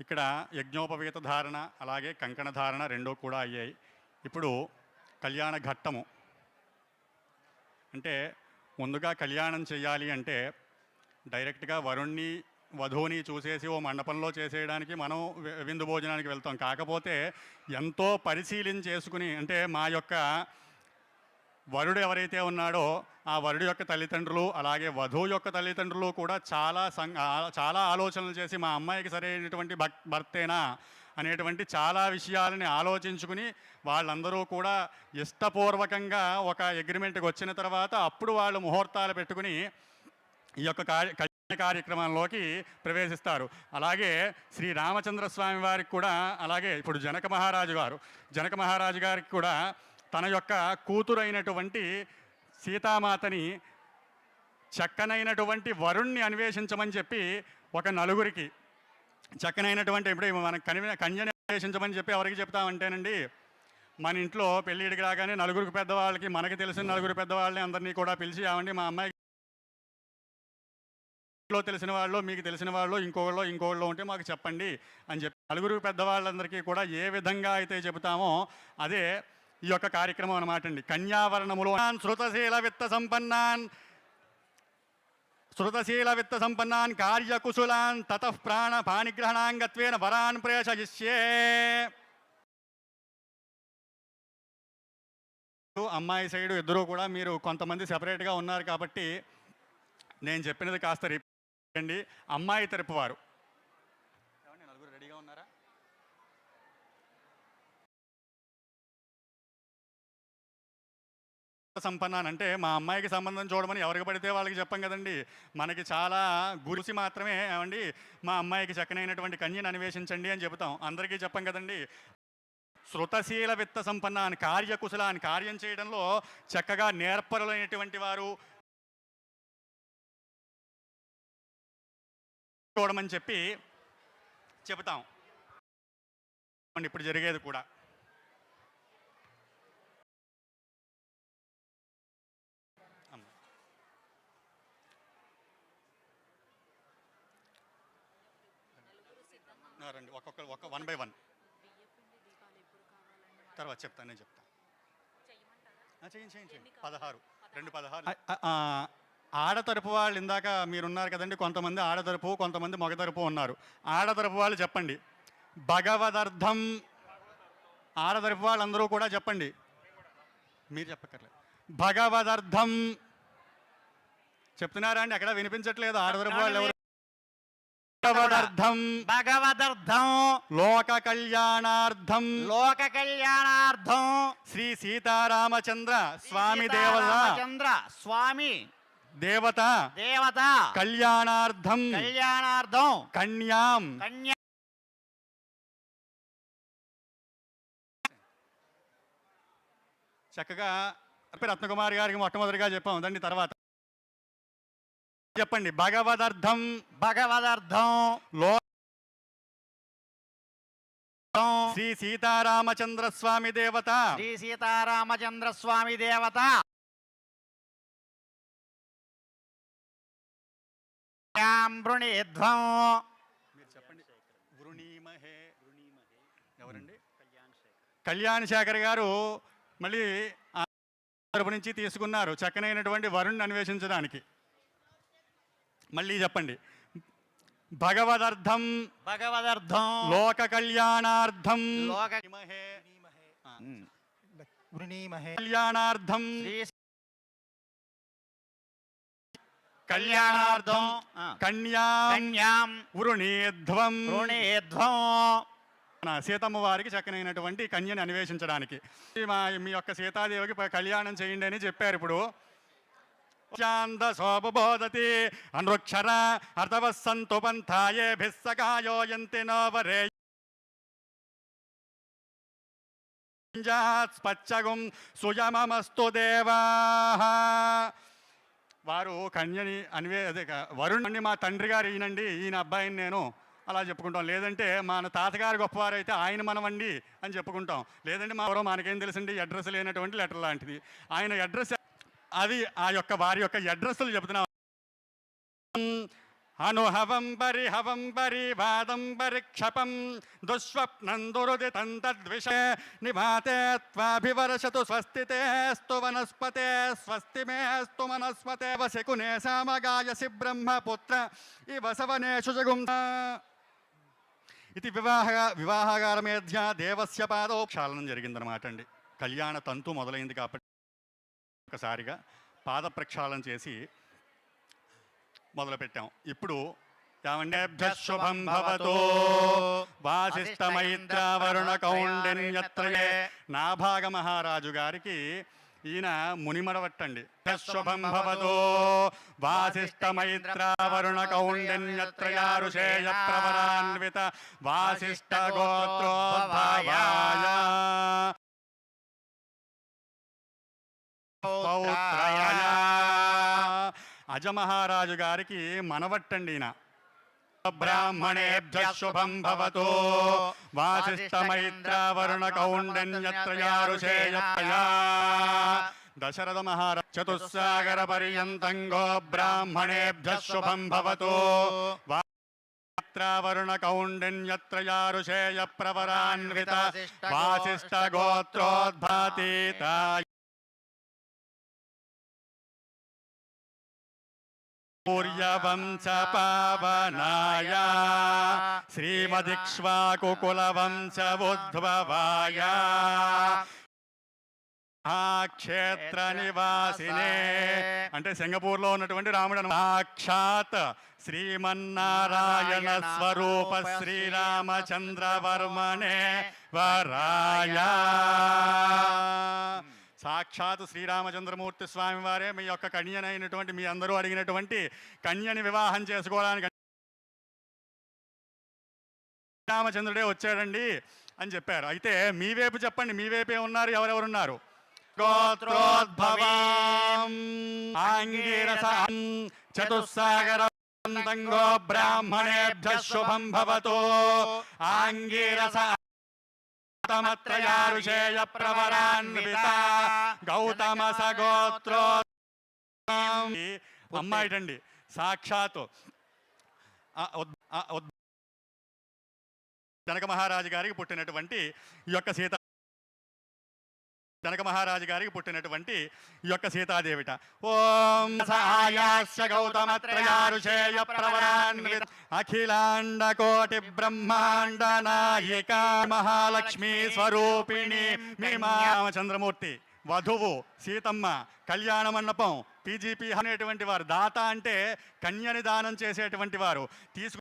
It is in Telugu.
ఇక్కడ యజ్ఞోపవీత ధారణ అలాగే కంకణ ధారణ రెండూ కూడా అయ్యాయి. ఇప్పుడు కళ్యాణ ఘట్టము. అంటే ముందుగా కళ్యాణం చేయాలి అంటే డైరెక్ట్గా వరుణ్ణి వధువుని చూసేసి ఓ మండపంలో చేసేయడానికి మనం విందు భోజనానికి వెళ్తాం. కాకపోతే ఎంతో పరిశీలన చేసుకుని అంటే మా యొక్క వరుడు ఎవరైతే ఉన్నాడో ఆ వరుడు యొక్క తల్లిదండ్రులు అలాగే వధువు యొక్క తల్లిదండ్రులు కూడా చాలా సం చాలా ఆలోచనలు చేసి మా అమ్మాయికి సరైనటువంటి భక్ భర్తేనా అనేటువంటి చాలా విషయాలని ఆలోచించుకుని వాళ్ళందరూ కూడా ఇష్టపూర్వకంగా ఒక అగ్రిమెంట్కి వచ్చిన తర్వాత అప్పుడు వాళ్ళు ముహూర్తాలు పెట్టుకుని ఈ యొక్క కార్య కళ్యాణ కార్యక్రమంలోకి ప్రవేశిస్తారు. అలాగే శ్రీ రామచంద్ర స్వామి వారికి కూడా అలాగే ఇప్పుడు జనక మహారాజు గారు జనక మహారాజు గారికి కూడా తన యొక్క కూతురైనటువంటి సీతామాతని చక్కనైనటువంటి వరుణ్ణి అన్వేషించమని చెప్పి ఒక నలుగురికి చక్కనైనటువంటి ఇప్పుడు మనం కన్య కన్యని అన్వేషించమని చెప్పి ఎవరికి చెప్తామంటేనండి మన ఇంట్లో పెళ్ళిడికి రాగానే నలుగురికి పెద్దవాళ్ళకి మనకి తెలిసిన నలుగురు పెద్దవాళ్ళని అందరినీ కూడా పిలిచి ఏమండి మా అమ్మాయి ఇంట్లో తెలిసిన వాళ్ళు మీకు తెలిసిన వాళ్ళు ఇంకోళ్ళు ఇంకోళ్ళు ఉంటే మాకు చెప్పండి అని చెప్పి నలుగురు పెద్దవాళ్ళందరికీ కూడా ఏ విధంగా అయితే చెబుతామో అదే ఈ యొక్క కార్యక్రమం అనమాట అండి. కన్యావరణములు శృతశీల విత్త సంపన్నాన్ శృతశీల విత్త సంపన్నాన్ కార్యకుశలాన్ తత ప్రాణ పాణిగ్రహణాంగత్వేన వరాన్ ప్రేషయిష్యే అమ్మాయి సైడు ఇద్దరు కూడా మీరు కొంతమంది సెపరేట్గా ఉన్నారు కాబట్టి నేను చెప్పినది కాస్త రిపీట్ అమ్మాయి తరపు వారు ఏమండి, నలుగురు రెడీగా ఉన్నారా సంపన్న అంటే మా అమ్మాయికి సంబంధం చూడమని ఎవరికి పడితే వాళ్ళకి చెప్పం కదండి. మనకి చాలా గురిసి మాత్రమే ఏమండి మా అమ్మాయికి చక్కనైనటువంటి కన్యను అన్వేషించండి అని చెబుతాం. అందరికీ చెప్పం కదండి. శృతశీల విత్త సంపన్న అని కార్యకుశల కార్యకుశలాన్ని కార్యం చేయడంలో చక్కగా నేర్పరులైనటువంటి వారు చూడమని చెప్పి చెబుతాం. ఇప్పుడు జరిగేది కూడా. రండి ఒక్కొక్క ఒక్క వన్ బై వన్ తర్వాత చెప్తాను నేను చెప్తాను చేయండి చేయండి పదహారు. రెండు పదహారు. ఆడతరపు వాళ్ళు ఇందాక మీరున్నారు కదండి కొంతమంది ఆడతరపు కొంతమంది మగతరపు ఉన్నారు. ఆడతరపు వాళ్ళు చెప్పండి. భగవదర్థం. ఆడతరపు వాళ్ళందరూ కూడా చెప్పండి. మీరు చెప్పక్కర్లేదు. భగవదర్థం. చెప్తున్నారా అండి? అక్కడ వినిపించట్లేదు. ఆడతరపు వాళ్ళు ఎవరు? భగవదర్థం. భగవదర్థం. లోక కళ్యాణార్థం లోక కళ్యాణార్థం శ్రీ సీతారామచంద్ర స్వామి దేవత. చంద్ర స్వామి. దేవత. దేవత. కళ్యాణార్థం. కళ్యాణార్థం. కన్యాం. కన్యా చక్కగా రత్నకుమారి గారికి మొట్టమొదటిగా చెప్పాం. దాన్ని తర్వాత చెప్పండి. భగవదర్థం భగవదర్థం. లో శ్రీ శ్రీ సీతారామచంద్ర స్వామి దేవత. సీతారామచంద్ర స్వామి దేవత. వృణీధ్వం. మీరు చెప్పండి. వృణీమహే. ఎవరండి? కళ్యాణ్ శేఖర్ గారు మళ్ళీ తరపు నుంచి తీసుకున్నారు చక్కనైనటువంటి వరుణ్ అన్వేషించడానికి. మళ్ళీ చెప్పండి. భగవదర్థం. భగవదర్థం. లోక కళ్యాణార్థం. లోక కళ్యాణార్థం. కళ్యాణార్థం. కన్యా. కన్యాం. వృణీధ్వం. వృణీధ్వం. సీతమ్మ వారికి చక్కనైనటువంటి కన్యని అన్వేషించడానికి. మా యొక్క సీతాదేవికి కళ్యాణం చేయండి అని చెప్పారు ఇప్పుడు. శాంత శోభబోధతి అనృక్షర అర్థవస్సంతు పంథాయేభిస్సకాయోయంతి భిస్సకాయో నోవరే. స్పచ్చగుం సుయమమస్తు దేవా. వారు కన్యని అన్వే అదే క- వరుణ్ణి మా తండ్రి గారు ఈయనండి ఈయన అబ్బాయిని నేను అలా చెప్పుకుంటాం. లేదంటే మన తాతగారు గొప్పవారు అయితే ఆయన మనమండి అని చెప్పుకుంటాం. లేదంటే మా ఎవరో మనకేం తెలుసండి అడ్రస్ లేనటువంటి లెటర్ లాంటిది. ఆయన అడ్రస్ అది ఆ యొక్క వారి యొక్క అడ్రస్లు చెబుతున్నాం. అనుహవం పరిహవం పరివాదం పరిక్షపం దుస్వప్నం దురుదితం తద్విష నిభాతే త్వాభివర్షతు స్వస్తితేస్తు వనస్పతే స్వస్తి మేస్తు మనస్పతే వశకునే సామగాయసి బ్రహ్మపుత్ర ఈ సవనేషు జగుం ఇది వివాహ వివాహగారమేధ్య దేవస్య పాదోక్షాళనం జరిగిందనమాట అండి. కళ్యాణ తంతు మొదలైంది కాబట్టి. ఒక్కసారిగా పాద ప్రక్షాళన చేసి మొదలుపెట్టాం. ఇప్పుడు శుభం భవతో వాసిష్టమైత్రవరుణ కౌండిన్యత్రయే నాభాగ మహారాజు గారికి ఈయన మునిమడవట్టండి. శుభం భవతో వాసిష్టమైత్ర వరుణ కౌండిన్యత్రయారుషేయ ప్రవరాన్విత వాసిష్ట గోత్రోద్భవాయ అజమహారాజు గారికి మనవట్టండి ఈయన బ్రాహ్మణేభ్య శుభం భవతో. వాసిష్టమైత్ర వరుణ కౌండన్యత్రయారుషేయప్రయా దశరథ మహారాజ చతుస్సాగర పర్యంతం గో బ్రాహ్మణేభ్య శుభం భవతో. వరుణ కౌండిన్యత్రయారుషేయ ప్రవరాన్విత వాసిష్ట గోత్రోద్భాతీత. పూర్యవంశ పావనాయ. శ్రీమదిక్ష్వాకుకులవంశ ఉద్భవాయ. ఆ క్షేత్ర నివాసినే. అంటే సింగపూర్లో ఉన్నటువంటి రాముడు. సాక్షాత్ శ్రీమన్నారాయణ స్వరూప శ్రీరామచంద్ర వర్మనే వరాయ. సాక్షాత్ శ్రీరామచంద్రమూర్తి స్వామి వారే మీ యొక్క కన్యనైనటువంటి మీ అందరూ అడిగినటువంటి కన్యని వివాహం చేసుకోవడానికి శ్రీరామచంద్రుడే వచ్చాడండి అని చెప్పారు. అయితే మీ వైపు చెప్పండి మీ వైపే ఉన్నారు ఎవరెవరున్నారు? గోత్రోద్భవాం ఆంగీరసం చతుస్సాగర బ్రాహ్మణేభ్య శుభం భవతో ఆంగీరస. తమత్రయారుషేయ ప్రవరాన్విత గౌతమ సగోత్రో అమ్మాయిటండి సాక్షాత్ జనక మహారాజు గారికి పుట్టినటువంటి ఈ యొక్క సీత జనక మహారాజు గారికి పుట్టినటువంటి ఈ యొక్క సీతాదేవిట. ఓం సహాయాస్య గౌతమ త్రయారుషేయ ప్రవరాన్విత అఖిలాండ కోటి బ్రహ్మాండ నాయిక మహాలక్ష్మి స్వరూపిణి రామచంద్రమూర్తి వధువు సీతమ్మ కళ్యాణ మండపం పీజీపీ అనేటువంటి వారు దాత అంటే కన్యని దానం చేసేటువంటి వారు. తీసుకు